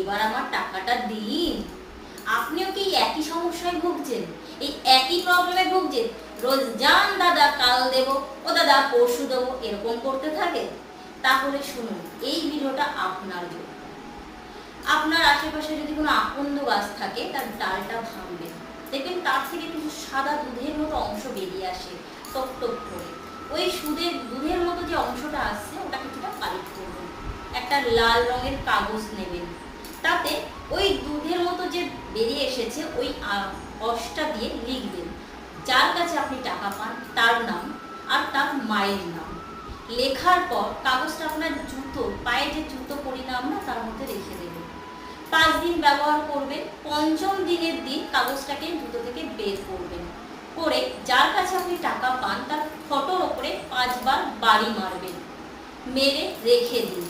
এবার আমার টাকাটা দিন। আপনিও কি একই সমস্যায় ভুগছেন? এই একই প্রবলেমে ভুগছেন? রোজ যান দাদা, কাল দেব, ও দাদা, পরশু দেবো, এরকম করতে থাকে। তাহলে শুনুন, এই ভিডিওটা আপনার জন্য। আপনার আশেপাশে যদি কোনো আকন্দ গাছ থাকে, তার ডালটা ভাঙবেন। দেখবেন তার থেকে কিছু সাদা দুধের মতো অংশ বেরিয়ে আসে টক টক করে। একটা লাল রঙের কাগজ নেবেন। তাতে ওই দুধের মতো যে বেরিয়ে এসেছে, ওই অসটা দিয়ে লিখবেন। যার কাছে আপনি টাকা পান, তার নাম আর তার মায়ের নাম। লেখার পর কাগজটা আপনার জুতো, পায়ে যে জুতো পরিণাম না, তার মধ্যে রেখে দেবেন। পাঁচ দিন ব্যবহার করবেন, পঞ্চম দিনের দিন কাগজটাকে জুতো থেকে বের করবেন। করে যার কাছে আপনি টাকা পান, তার ফটোর ওপরে পাঁচবার বাড়ি মারবেন। মেরে রেখে দিন।